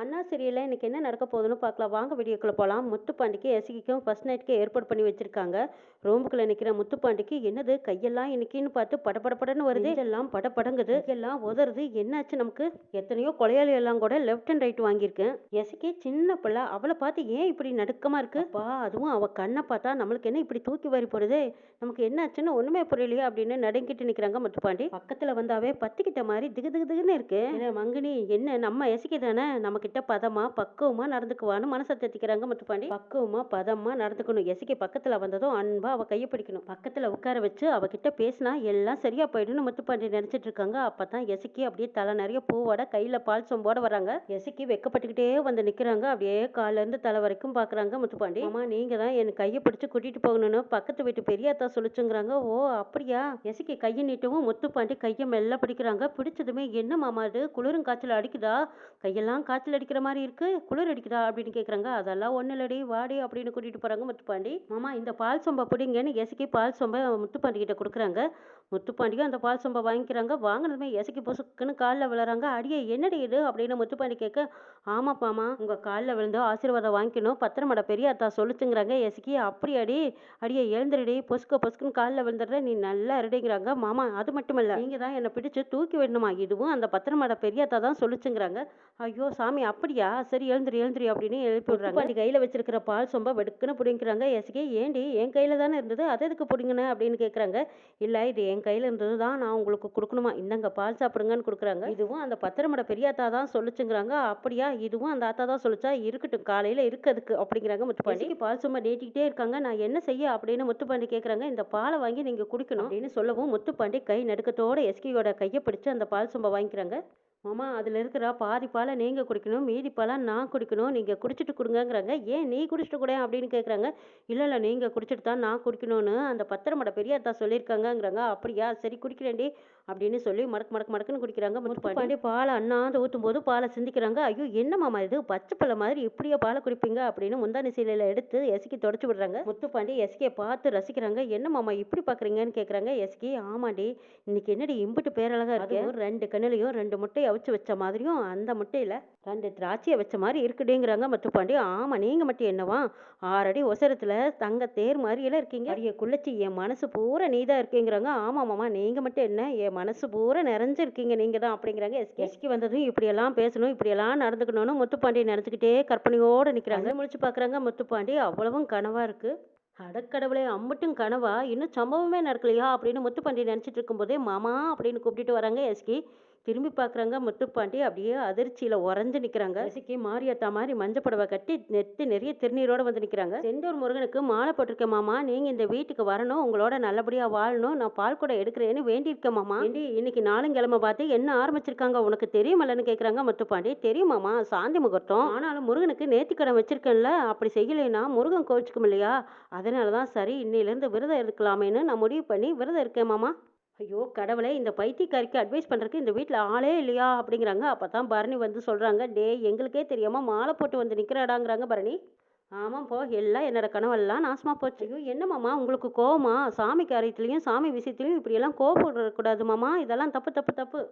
அண்ணா சீரியலில் இன்னைக்கு என்ன நடக்க போகுதுன்னு பார்க்கலாம். வாங்க வீடியோக்குள்ள போகலாம் முத்துப்பாண்டிக்கு எசகிக்கும் ஃபர்ஸ்ட் நைட்டுக்கு ஏற்பாடு பண்ணி வச்சிருக்காங்க. ரூமுக்குள்ள நிற்கிற முத்துப்பாண்டிக்கு என்னது? கையெல்லாம் இன்னைக்குன்னு பார்த்து படபடபடன்னு வருது. எல்லாம் படபடங்குது. எல்லாம் உதறுது. என்னாச்சு நமக்கு? எத்தனையோ கொலையாளி எல்லாம் கூட லெஃப்ட் அண்ட் ரைட் வாங்கியிருக்கேன் எசகி சின்ன பிள்ளை. அவளை பார்த்து ஏன் இப்படி நடுக்கமா இருக்கு? அப்பா அதுவும் அவ கண்ணை பார்த்தா நம்மளுக்கு என்ன இப்படி தூக்கி வாரி போடுது? நமக்கு என்னாச்சுன்னு ஒண்ணுமே புரியலையே அப்படின்னு நடுங்கிட்டு நிக்கிறாங்க முத்துப்பாண்டி. பக்கத்துல வந்தாவே பத்திக்கிட்ட மாதிரி திகு திகு திகுன்னு இருக்கு. மங்கினி என்ன? நம்ம எசகி தானே? நம்ம கிட்ட பதமா பக்குவமா நடந்துக்குவான்னு மனசை தேத்திக்கிறாங்க முத்துப்பாண்டி பக்குவமா பதமா நடந்துக்கணும். எசகி பக்கத்துல வந்ததும் அன்பா அவ கையை பிடிக்கணும். பக்கத்துல உட்கார வச்சு அவகிட்ட பேசினா எல்லாம் சரியா போயிடும்னு முத்துப்பாண்டி நினைச்சிட்டு இருக்காங்க. அப்பதான் எசிக்கி அப்படியே தலை நிறைய பூவோட கையில பால் சொம்போட வராங்க எசக்கி வெக்கப்பட்டுக்கிட்டே வந்து நிக்கிறாங்க. அப்படியே காலேருந்து இருந்து தலை வரைக்கும் பாக்குறாங்க முத்துப்பாண்டி அம்மா நீங்க தான் என் கையை பிடிச்சு கூட்டிட்டு போகணும்னு பக்கத்து வீட்டு பெரியாத்தா சொல்லிச்சுங்கிறாங்க. ஓ அப்படியா? எசக்கி கையை நீட்டவும் முத்துப்பாண்டி கையை மெல்ல பிடிக்கிறாங்க. பிடிச்சதுமே என்ன மாமா இது? குளிரும் காய்ச்சல் அடிக்குதா? கையெல்லாம் காய்ச்சல் அடிக்கிற மாதிரி இருக்கு குளிர் அடிக்குதா அப்படின்னு கேட்குறாங்க அதெல்லாம் ஒன்றும் இல்லடி வாடி அப்படின்னு கூட்டிகிட்டு போகிறாங்க முத்துப்பாண்டி. மாமா இந்த பால் சொம்பை பிடிங்கன்னு எசுக்கி பால் சொம்பை முத்துப்பாண்டி கிட்ட கொடுக்குறாங்க. முத்துப்பாண்டியும் அந்த பால் சொம்பை வாங்கிக்கிறாங்க. வாங்கினதுமே எசக்கி பொசுக்குன்னு காலில் விழுறாங்க. அடியே என்னடி இது? அப்படின்னு முத்துப்பாண்டி கேட்க ஆமா பாமா காலில் விழுந்து ஆசீர்வாதம் வாங்கிக்கணும். பத்திரமட பெரிய அத்தா சொல்லிச்சுங்கிறாங்க எசக்கி அப்படி அடி அடியே எழுந்துருடி. பொசுக்க பொசுக்குன்னு காலில் விழுந்துடுற. நீ நல்லா இருடிங்கிறாங்க. மாமா அது மட்டும் இல்லை நீங்கள் தான் என்னை பிடிச்சு தூக்கி விடணுமா? இதுவும் அந்த பத்திரமட பெரிய அத்தா தான் சொல்லிச்சுங்கிறாங்க. ஐயோ சாமி அப்படியா? சரி எழுந்துரு எழுந்துரு அப்படின்னு எழுப்பி விடுறாங்க. பாண்டி கையில் வச்சிருக்கிற பால் சொம்ப வெடுக்குன்னு பிடிங்கிறாங்க எஸ்கே ஏண்டி? என் கையில் தானே இருந்தது. அதை எதுக்கு பிடிங்கன்னு அப்படின்னு கேட்குறாங்க. இல்லை இது என் என் கையில் இருந்தது தான் நான் உங்களுக்கு கொடுக்கணுமா? இந்தங்க பால் சாப்பிடுங்கன்னு கொடுக்குறாங்க. இதுவும் அந்த பத்திரமட பெரியாத்தா தான் சொல்லிச்சுங்கிறாங்க. அப்படியா? இதுவும் அந்த ஆத்தா தான் சொல்லிச்சா? இருக்கட்டும் காலையில் இருக்கிறதுக்கு அப்படிங்கிறாங்க முத்துப்பாண்டிக்கு பால் சும்மா நீட்டிக்கிட்டே இருக்காங்க. நான் என்ன செய்ய அப்படின்னு முத்துப்பாண்டி கேட்குறாங்க இந்த பாலை வாங்கி நீங்கள் குடிக்கணும் அப்படின்னு சொல்லவும் முத்துப்பாண்டி கை நடுக்கத்தோட எஸ்கியோட கையை பிடிச்சு அந்த பால் சும்மா வாங்கிக்கிறாங்க. மாமா அதில் இருக்கிற பாதி பாலை நீங்கள் குடிக்கணும் மீதி பாலை நான் குடிக்கணும் நீங்கள் குடிச்சிட்டு கொடுங்கங்கிறாங்க. ஏன் நீ குடிச்சிட்டு கூட அப்படின்னு கேட்குறாங்க இல்லை இல்லை நீங்கள் குடிச்சிட்டு தான் நான் குடிக்கணும்னு அந்த பத்திரமட பெரியாத்தா சொல்லியிருக்காங்கங்கிறாங்க அப்படியா? சரி குடிக்கிறேன்டி. அப்படின்னு சொல்லி மடக்கு மடக்கு மடக்குன்னு குடிக்கிறாங்க. முத்துப்பாண்டி. பாலை அண்ணாந்து ஊற்றும் போது பாலை சிந்திக்கிறாங்க. ஐயோ என்ன மாமா இது? பச்சை பிள்ளை மாதிரி இப்படியே பாலை குடிப்பீங்க அப்படின்னு முந்தானி சீலையில் எடுத்து எஸ்கி தொடச்சி விடுறாங்க. முத்துப்பாண்டி எஸ்கியை பார்த்து ரசிக்கிறாங்க. என்ன மாமா இப்படி பார்க்குறீங்கன்னு கேட்குறாங்க எஸ்கி ஆமாண்டி இன்னைக்கு என்னடி இம்புட்டு பேரழகா இருக்கு? ரெண்டு கண்ணுலையும் ரெண்டு முட்டையை அவிச்சு வச்ச மாதிரியும் அந்த முட்டையில ரெண்டு திராட்சையை வச்ச மாதிரி இருக்குடேங்கிறாங்க முத்துப்பாண்டி ஆமா நீங்க மட்டும் என்னவா? ஆறடி ஒசரத்துல தங்க தேர் மாதிரியெல்லாம் இருக்கீங்க. அடிய குள்ளச்சி என் மனசு பூரா நீதான் இருக்கீங்கிறாங்க. ஆமா மாமா நீங்க மட்டும் என்ன? என் மனசு பூரா நிறைஞ்சிருக்கீங்க. நீங்க தான் அப்படிங்கிறாங்க. எஸ்கி எஸ்கி வந்ததும் இப்படியெல்லாம் பேசணும் இப்படியெல்லாம் நடந்துக்கணும்னு முத்துப்பாண்டி நினைச்சுக்கிட்டே கற்பனையோட நிக்கிறாங்க. முழிச்சு பாக்குறாங்க முத்துப்பாண்டி அவ்வளவும் கனவா இருக்கு. அடக்கடவுளே அம்பட்டும் கனவா. இன்னும் சம்பவமே நடக்கலையா அப்படின்னு முத்துப்பாண்டி நினச்சிட்டு இருக்கும்போதே மாமா அப்படின்னு கூப்பிட்டுட்டு வராங்க எஸ்கி திரும்பி பார்க்குறாங்க முத்துப்பாண்டி அப்படியே அதிர்ச்சியில் உறைஞ்சு நிற்கிறாங்க இசைக்கு மாரியாத்தா மாதிரி மஞ்சள் புடவை கட்டி நெத்து நிறைய திருநீரோடு வந்து நிற்கிறாங்க செந்தூர் முருகனுக்கு மாலை போட்டிருக்க மாமா. நீங்கள் இந்த வீட்டுக்கு வரணும் உங்களோட நல்லபடியாக வாழணும். நான் பால் கூட எடுக்கிறேன்னு வேண்டியிருக்கேன் மாமா. ஏண்டி இன்னைக்கு நாளுங்கிழமை பார்த்து என்ன ஆரம்பிச்சிருக்காங்க? உனக்கு தெரியுமல்லன்னு கேட்குறாங்க முத்துப்பாண்டி தெரியுமாமா சாந்தி முகூர்த்தம். ஆனாலும் முருகனுக்கு நேர்த்திக்கடன் வச்சிருக்கேன்ல. அப்படி செய்யலைன்னா முருகன் கோவிச்சுக்கும் இல்லையா? அதனால தான் சரி இன்னையிலேருந்து விரதம் இருக்கலாமேன்னு நான் முடிவு பண்ணி விரதம் இருக்கேன் மாமா. ஐயோ கடவுளே இந்த பைத்தியக்காரிக்கு அட்வைஸ் பண்ணுறதுக்கு இந்த வீட்டில் ஆளே இல்லையா? அப்படிங்கிறாங்க. அப்போ தான் பரணி வந்து சொல்கிறாங்க டே எங்களுக்கே தெரியாமல் மாலை போட்டு வந்து நிற்கிறாடாங்கிறாங்க பரணி. ஆமாம் போ எல்லாம் என்னோட கனவெல்லாம் நாசமாக போச்சு. ஐயோ என்ன உங்களுக்கு கோவமா? சாமி காரியத்துலேயும் சாமி விஷயத்துலையும் இப்படியெல்லாம் கோவப்படக்கூடாது மாமா. இதெல்லாம் தப்பு தப்பு தப்பு.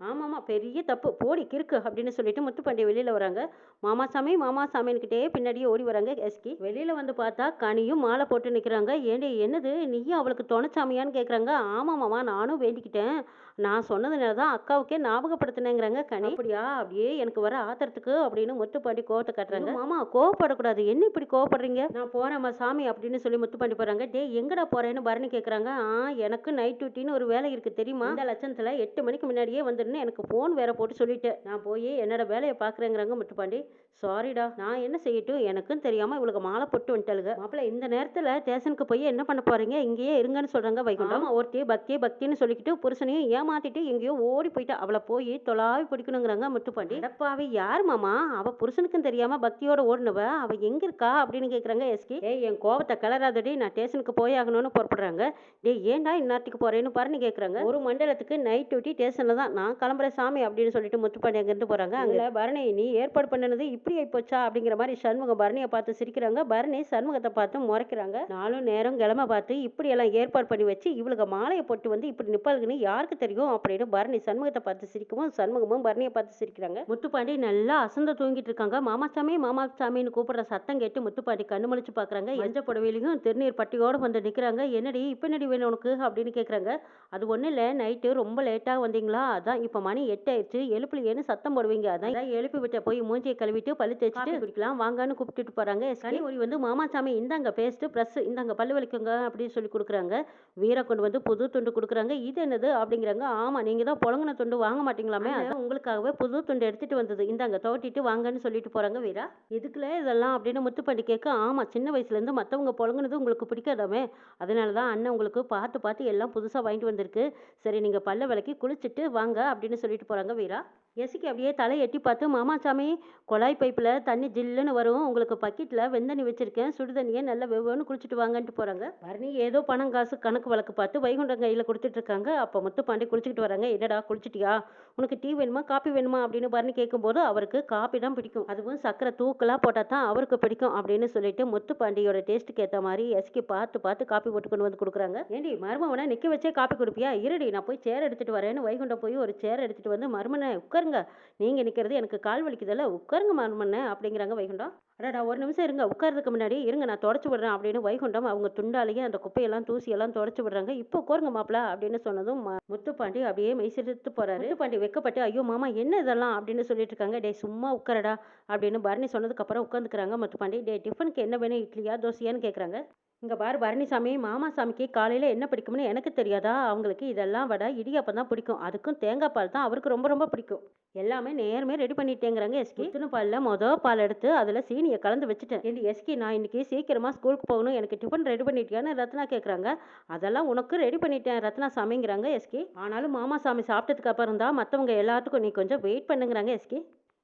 ஆமாம்மா பெரிய தப்பு. போடி கிறுக்கு அப்படின்னு சொல்லிட்டு முத்துப்பாண்டி வெளியில் வராங்க. மாமா சாமி மாமா சாமின்கிட்டே பின்னாடியே ஓடி வராங்க எஸ்கி. வெளியில் வந்து பார்த்தா கனியும் மாலை போட்டு நிற்கிறாங்க ஏண்டி என்னது? நீயும் அவளுக்கு துணைச்சாமியான்னு கேட்குறாங்க ஆமாம் மாமா நானும் வேண்டிக்கிட்டேன். நான் சொன்னதுனால தான் அக்காவுக்கே ஞாபகப்படுத்தினேங்கிறாங்க கனி. அப்படியா? அப்படியே எனக்கு வர ஆத்திரத்துக்கு அப்படின்னு முத்துப்பாண்டி கோவத்தை காட்டுறாங்க. மாமா கோவப்படக்கூடாது. என்ன இப்படி கோவப்படுறீங்க? நான் போறேம்மா சாமி அப்படின்னு சொல்லி முத்துப்பாண்டி போறாங்க. டே எங்கடா போறேன்னு பரணி கேட்குறாங்க ஆ எனக்கு நைட் டியூட்டின்னு ஒரு வேலை இருக்கு தெரியுமா? இந்த லட்சணத்தில்? எட்டு மணிக்கு முன்னாடியே வந்துருன்னு எனக்கு ஃபோன் வேற போட்டு சொல்லிட்டேன் நான் போய் என்னோட வேலையை பார்க்குறேங்கிறாங்க முத்துப்பாண்டி. சாரிடா நான் என்ன செய்யட்டும்? எனக்கும் தெரியாம இவளுக்கு மாலை போட்டு வந்துட்டாளுங்க மாப்பிள்ள இந்த நேரத்தில் ஸ்டேஷனுக்கு போய் என்ன பண்ண போறீங்க? இங்கேயே இருங்கன்னு சொல்றாங்க வைகுண்டம். ஒருத்தி பக்தி பக்தின்னு சொல்லிக்கிட்டு புருஷனையும் ஏமாத்திட்டு எங்கேயோ ஓடி போயிட்டா. அவளை போய் தொலாவி பிடிக்கணுங்கிறாங்க முத்துப்பாண்டி. அடப்பாவி யார் மாமா? அவ புருஷனுக்கும் தெரியாம பக்தியோட ஓடுனவ. அவ எங்க இருக்கா அப்படின்னு கேக்குறாங்க எஸ்கி ஏய் என் கோவத்தை கலராதடி நான் ஸ்டேஷனுக்கு போய் ஆகணும்னு புறப்படுறாங்க. டேய் ஏன்டா இந்நேரத்துக்கு போறேன்னு பாருன்னு கேக்குறாங்க. ஒரு மண்டலத்துக்கு நைட் டியூட்டி ஸ்டேஷன்ல தான். நான் நான் கிளம்புறேன் சாமி அப்படின்னு சொல்லிட்டு முத்துப்பாண்டி அங்கேருந்து போகிறாங்க அங்கே பரணி நீ ஏற்பாடு பண்ணினது இப்படி ஆயிப்போச்சா அப்படிங்கிற மாதிரி சண்முகம் பரணியை பார்த்து சிரிக்கிறாங்க. பரணி சண்முகத்தை பார்த்து முறைக்கிறாங்க. நாலும் நேரம் கிளம்ப பார்த்து இப்படி எல்லாம் ஏற்பாடு பண்ணி வச்சு இவளுக்கு மாலையை போட்டு வந்து இப்படி நிப்பாளுக்குன்னு யாருக்கு தெரியும் அப்படின்னு பரணி சண்முகத்தை பார்த்து சிரிக்கவும் சண்முகமும் பரணியை பார்த்து சிரிக்கிறாங்க. முத்துப்பாண்டி நல்லா அசந்து தூங்கிட்டு இருக்காங்க. மாமாசாமி மாமாசாமின்னு கூப்பிடுற சத்தம் கேட்டு முத்துப்பாண்டி கண்ணு முழிச்சு பார்க்கறாங்க. எஞ்ச புடவையிலையும் திருநீர் பட்டியோட வந்து நிற்கிறாங்க என்னடி இப்போ என்னடி வேணும் உனக்கு? அப்படின்னு கேட்குறாங்க அது ஒன்றும் இல்லை. நைட்டு ரொம்ப லேட்டாக வந்தீங்களா? அதான் இப்போ மணி எட்டு ஆயிடுச்சு. எழுப்புலையேன்னு சத்தம் போடுவீங்க. அதான் எழுப்பி விட்ட போய் மூஞ்சியை கழுவிட்டு பல்லு தேய்ச்சிட்டு குடிக்கலாம். வாங்கன்னு கூப்பிட்டுட்டு போகிறாங்க கனிமொழி வந்து மாமாசாமி இந்தாங்க பேஸ்ட்டு ப்ரெஸ் இந்தாங்க பல்லு வலிக்குங்க அப்படின்னு சொல்லி கொடுக்குறாங்க. வீரா கொண்டு வந்து புது துண்டு கொடுக்குறாங்க. இது என்னது? அப்படிங்கிறாங்க. ஆமாம் நீங்கள் தான் புழங்கின துண்டு. வாங்க மாட்டீங்களாமே. அதான். உங்களுக்காகவே புது துண்டு எடுத்துகிட்டு வந்தது. இந்தாங்க தோட்டிட்டு வாங்கன்னு சொல்லிட்டு போகிறாங்க வீரா. எதுக்குல இதெல்லாம்? அப்படின்னு முத்துப்பாண்டி கேட்க ஆமாம் சின்ன வயசுலேருந்து மற்றவங்க புழங்குனது உங்களுக்கு பிடிக்காதாமே. அதனால தான் அண்ணன் உங்களுக்கு பார்த்து பார்த்து எல்லாம் புதுசாக வாங்கிட்டு வந்திருக்கு. சரி நீங்கள் பல்ல விளக்கி குளிச்சுட்டு வாங்க. அப்படின்னு சொல்லிட்டு போகிறாங்க வீரா. எசிக்கு அப்படியே தலை எட்டி பார்த்து மாமாசாமி குழாய் பைப்பில் தண்ணி ஜில்லுன்னு வரும். உங்களுக்கு பக்கெட்டில் வெந்தண்ணி வச்சுருக்கேன். சுடு தண்ணியை நல்லா வெவ்வேன்னு குளிச்சுட்டு வாங்கன்ட்டு போகிறாங்க பரணி ஏதோ பணம் காசு கணக்கு வழக்கு பார்த்து வைகுண்டம் கையில் கொடுத்துட்ருக்காங்க அப்போ முத்துப்பாண்டி குளிச்சுக்கிட்டு வராங்க. என்னடா குளிச்சிட்டியா? உனக்கு டீ வேணுமா காப்பி வேணுமா? அப்படின்னு பரணி கேட்கும்போது அவருக்கு காப்பி தான் பிடிக்கும். அதுவும் சக்கரை தூக்கலாக போட்டால் தான் அவருக்கு பிடிக்கும் அப்படின்னு சொல்லிட்டு முத்துப்பாண்டியோட டேஸ்ட்டுக்கு ஏற்ற மாதிரி எசிக்கு பார்த்து பார்த்து காப்பி போட்டு கொண்டு வந்து கொடுக்குறாங்க. ஏண்டி மருமவனை நிற்க வச்சே காப்பி கொடுப்பியா? இருடி நான் போய் சேர் எடுத்துகிட்டு வரேன்னு வைகுண்டம் போய் ஒரு சேர் எடுத்துகிட்டு வந்து மருமனை உட்காருங்க. நீங்கள் நிற்கிறது எனக்கு கால் வலிக்குதல்ல உட்காருங்க மருமனை அப்படிங்கிறாங்க வைகுண்டம். அடடா ஒரு நிமிஷம் இருங்க உட்காரதுக்கு முன்னாடி இருங்க நான் தொடச்சி விடுறேன் அப்படின்னு வைகுண்டம் அவங்க துண்டாலேயே அந்த குப்பையெல்லாம் தூசியெல்லாம் தொடச்சி விடுறாங்க. இப்போ உட்காருங்க மாப்பிள அப்படின்னு சொன்னதும் முத்துப்பாண்டி அப்படியே மெய்சிலித்து போறாரு. முத்துப்பாண்டி வெக்கப்பட்டு ஐயோ மாமா என்ன இதெல்லாம்? அப்படின்னு சொல்லிட்டு இருக்காங்க டே சும்மா உட்காரடா அப்படின்னு பரணி சொன்னதுக்கு அப்புறம் உட்காந்துக்கிறாங்க முத்துப்பாண்டி. டே டிஃபனுக்கு என்ன வேணும்? இட்லியா தோசையான்னு கேட்குறாங்க இங்கே பாரு பரணிசாமி மாமாசாமிக்கு காலையில் என்ன பிடிக்கும்னு எனக்கு தெரியாதா? அவங்களுக்கு இதெல்லாம் விட இடியாப்பம் தான் பிடிக்கும். அதுக்கும் தேங்காய் பால் தான் அவருக்கு ரொம்ப ரொம்ப பிடிக்கும். எல்லாமே நேர்மே ரெடி பண்ணிட்டேங்கிறாங்க எஸ்கி. இத்தனை பாலில் மொதல் பால் எடுத்து அதில் சீனியை கலந்து வச்சுட்டேன். இந்த எஸ்கி நான் இன்னைக்கு சீக்கிரமாக ஸ்கூலுக்கு போகணும். எனக்கு டிஃபன் ரெடி பண்ணிட்டியான்னு ரத்னா கேட்குறாங்க அதெல்லாம் உனக்கு ரெடி பண்ணிட்டேன் ரத்னா சாமிங்கிறாங்க எஸ்கி. ஆனாலும் மாமாசாமி சாப்பிட்டதுக்கு அப்புறம் தான் மற்றவங்க எல்லாத்துக்கும் நீ கொஞ்சம் வெயிட் பண்ணுங்கிறாங்க எஸ்கி.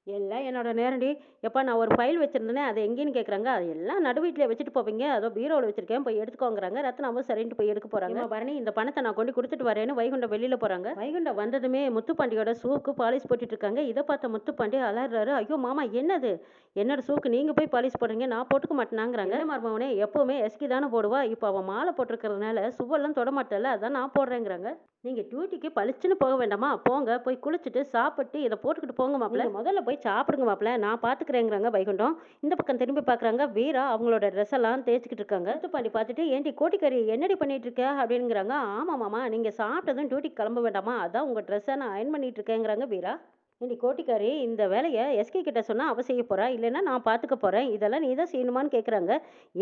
எல்லாம் என்னோட நேரடி. எப்பா நான் ஒரு ஃபைல் வச்சுருந்தேனே அது எங்கேன்னு கேட்குறாங்க. அது எல்லாம் நடு வீட்டில் வச்சுட்டு போவீங்க. அதோ பீரோவில் வச்சிருக்கேன் போய் எடுத்துக்கோங்கிறாங்க. ரத்னாவும் சரின்ட்டு போய் எடுக்க போகிறாங்க பரணி இந்த பணத்தை நான் கொண்டு கொடுத்துட்டு வரேன்னு வைகுண்டம் வெளியில் போகிறாங்க வைகுண்டம் வந்ததுமே முத்துப்பாண்டியோட ஷூக்கு பாலிஷ் போட்டுட்டு இருக்காங்க. இதை பார்த்த முத்துப்பாண்டி அலறாரு. ஐயோ மாமா என்னது? என்னோட ஷூக்கு நீங்கள் போய் பாலிஷ் போடுறீங்க. நான் போட்டுக்க மாட்டேனாங்கிறாங்க. மருமவனே எப்போவுமே எஸ்கி தானே போடுவா. இப்போ அவன் மாலை போட்டிருக்கிறதுனால சுவெல்லாம் தொட மாட்டல அதான் நான் போடுறேங்கிறாங்க. நீங்கள் டியூட்டிக்கு பளிச்சுன்னு போக வேண்டாமா? போங்க போய் குளிச்சுட்டு சாப்பிட்டு இதை போட்டுக்கிட்டு போங்க மாப்பிள்ள முதல்ல போய் சாப்பிடுங்க மாப்பிள்ள. நான் பார்த்துக்கிறேங்கிறாங்க வைகுண்டம். இந்த பக்கம் திரும்பி பார்க்குறாங்க வீரா. அவங்களோட ட்ரெஸ் எல்லாம் தேய்ச்சிக்கிட்டு இருக்காங்க. பாண்டி பார்த்துட்டு ஏன்டி கோட்டிக்கறி என்னடி பண்ணிட்டு இருக்க அப்படிங்கிறாங்க. ஆமாம் மாமா. நீங்கள் சாப்பிட்டதும் டியூட்டிக்கு கிளம்ப வேண்டாமா? அதான் உங்கள் ட்ரெஸ்ஸை நான் அயன் பண்ணிட்டு இருக்கேங்கிறாங்க வீரா. ஏண்டி கோட்டிக்காரி இந்த வேலையை எஸ்கே கிட்ட சொன்னால் அவ செய்ய போகிறா இல்லைன்னா நான் பார்த்துக்க போகிறேன் இதெல்லாம் நீ தான் செய்யணுமான்னு கேட்குறாங்க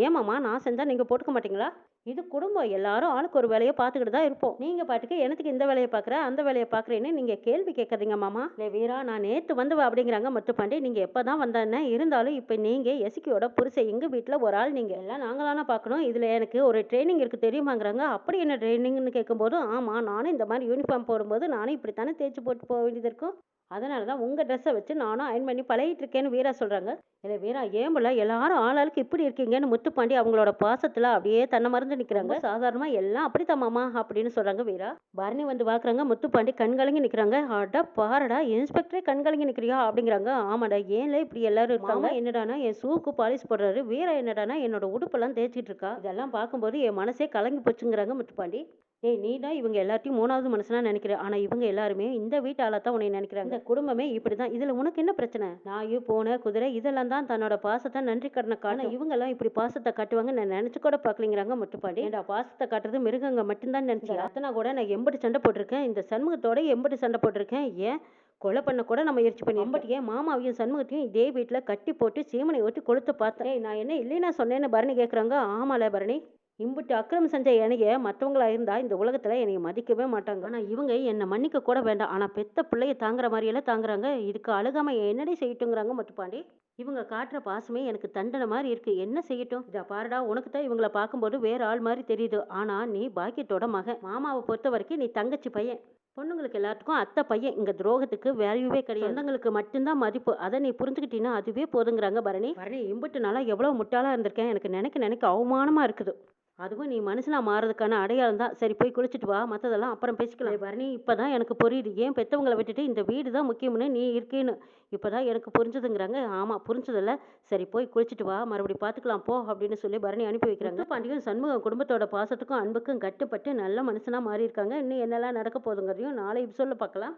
ஏமாம்மா நான் செஞ்சால் நீங்கள் போட்டுக்க மாட்டீங்களா? இது குடும்பம். எல்லாரும் ஆளுக்கு ஒரு வேலையை பார்த்துக்கிட்டு தான் இருப்போம். நீங்கள் பாட்டுக்கு எனக்கு இந்த வேலையை பார்க்குற அந்த வேலையை பார்க்குறேன்னு நீங்கள் கேள்வி கேட்குறீங்க மாமா. இல்லை வீரா நான் நேற்று வந்து அப்படிங்கிறாங்க அப்படிங்கிறாங்க முத்துப்பாண்டி. நீங்கள் எப்போ தான் வந்தேன்னு இருந்தாலும் இப்போ நீங்கள் எஸ்கியோட புருஷன் எங்கள் வீட்டில் ஒரு ஆள் நீங்கள் எல்லாம் நாங்களான பார்க்கணும் இதில் எனக்கு ஒரு ட்ரைனிங் இருக்குது தெரியுமாங்கிறாங்க. அப்படி என்ன ட்ரைனிங்னு கேட்கும்போது ஆமாம் நானும் இந்த மாதிரி யூனிஃபார்ம் போடும்போது நானும் இப்படி தானே தேய்ச்சி போட்டு போக வேண்டியது இருக்கும். அதனால தான் உங்கள் ட்ரெஸ்ஸை வச்சு நானும் அயன் பண்ணி பழகிட்டு இருக்கேன்னு வீரா சொல்கிறாங்க இல்லை வீரா ஏன் போல எல்லாரும் ஆளாளுக்கு இப்படி இருக்கீங்கன்னு முத்துப்பாண்டி அவங்களோட பாசத்தில் அப்படியே தன்னை மறந்து நிற்கிறாங்க சாதாரணமாக எல்லாம் அப்படித்தான் மாமா அப்படின்னு சொல்கிறாங்க வீரா. பரணி வந்து பார்க்குறாங்க முத்துப்பாண்டி கண்கலங்கி நிற்கிறாங்க அட பாரடா இன்ஸ்பெக்டரே கண்கலங்கி நிற்கிறியா அப்படிங்கிறாங்க. ஆமாடா ஏன்ல இப்படி எல்லாரும் இருக்காங்க? என்னடானா என் ஷூக்கு பாலிஷ் போடுறாரு. வீரா என்னடானா என்னோட உடுப்பெல்லாம் தேய்ச்சிட்டு இருக்கா. இதெல்லாம் பார்க்கும்போது என் மனசே கலங்கி போச்சுங்கிறாங்க முத்துப்பாண்டி. ஏய் நீ தான் இவங்க எல்லாத்தையும் மூணாவது மனுஷனா நினைக்கிற. ஆனா இவங்க எல்லாருமே இந்த வீட்டு ஆளா தான் உன்னை நினைக்கிறாங்க. இந்த குடும்பமே இப்படிதான். இதுல உனக்கு என்ன பிரச்சனை? நாயு பூனை குதிரை இதெல்லாம் தான் தன்னோட பாசத்தை நன்றி கடனை காணும் இவங்க எல்லாம் இப்படி பாசத்தை காட்டுவாங்க நான் நினைச்சு கூட பாக்கலிங்கிறாங்க முட்டுப்பாண்டி. ஏன்டா பாசத்தை காட்டுறது மிருகங்க மட்டும்தான் நினைச்சேன் அத்தனை கூட நான் எம்பட்டு சண்டை போட்டிருக்கேன்? இந்த சண்முகத்தோட எம்பட்டு சண்டை போட்டிருக்கேன்? ஏன் கொலை பண்ண கூட நம்ம முயற்சி பண்ணி எம்பட்டு ஏன் மாமாவையும் சண்முகத்தையும் இதே வீட்டில் கட்டி போட்டு சீமனை ஒட்டி கொளுத்து பார்த்தேன். நான் என்ன இல்லைன்னா சொன்னேன்னு பரணி கேட்குறாங்க ஆமால பரணி. இம்புட்டு அக்கிரம் செஞ்ச என்னைய மற்றவங்களா இருந்தா இந்த உலகத்துல என்னை மதிக்கவே மாட்டாங்க. ஆனா இவங்க என்னை மன்னிக்க கூட வேண்டாம். ஆனா பெத்த பிள்ளைய தாங்குற மாதிரியெல்லாம் தாங்குறாங்க. இதுக்கு அழுகாம என்னடி செய்யட்டுங்கிறாங்க மட்டுப்பாண்டி. இவங்க காட்டுற பாசமே எனக்கு தண்டனை மாதிரி இருக்கு. என்ன செய்யட்டும்? இதை பாருடா உனக்கு தான் இவங்கள பார்க்கும்போது வேற ஆள் மாதிரி தெரியுது. ஆனா நீ பாக்கியத்தோட மகன். மாமாவை பொறுத்த வரைக்கும் நீ தங்கச்சி பையன். பொண்ணுங்களுக்கு எல்லாத்துக்கும் அத்தை பையன். இங்க துரோகத்துக்கு வேல்யூவே கிடையாது. சொந்தங்களுக்கு மட்டும்தான் மதிப்பு. அதை நீ புரிஞ்சுக்கிட்டீங்கன்னா அதுவே போதுங்கிறாங்க பரணி. பரணி இம்புட்டுனால எவ்வளோ எவ்வளவு முட்டாளா இருந்திருக்கேன். எனக்கு நினைக்க நினைக்க அவமானமா இருக்குது. அதுவும் நீ மனுஷனா மாறதுக்கான அடையாளம் தான். சரி போய் குளிச்சுட்டு வா. மற்றதெல்லாம் அப்புறம் பேசிக்கலாம். பரணி இப்பதான் எனக்கு புரியுது. ஏன் பெத்தவங்கள விட்டுட்டு இந்த வீடு தான் முக்கியம்னு நீ இருக்கேன்னு. இப்பதான் எனக்கு புரிஞ்சுதுங்கிறாங்க. ஆமா புரிஞ்சதில்ல. சரி போய் குளிச்சுட்டு வா. மறுபடியும் பார்த்துக்கலாம் போ அப்படின்னு சொல்லி பரணி அனுப்பி வைக்கிறாங்க. பாண்டியும் சண்முகம் குடும்பத்தோட பாசத்துக்கும் அன்புக்கும் கட்டுப்பட்டு நல்ல மனுஷனா மாறி இருக்காங்க இன்னும் என்னெல்லாம் நடக்க போகுதுங்கிறதையும் நாளை சொல்ல பார்க்கலாம்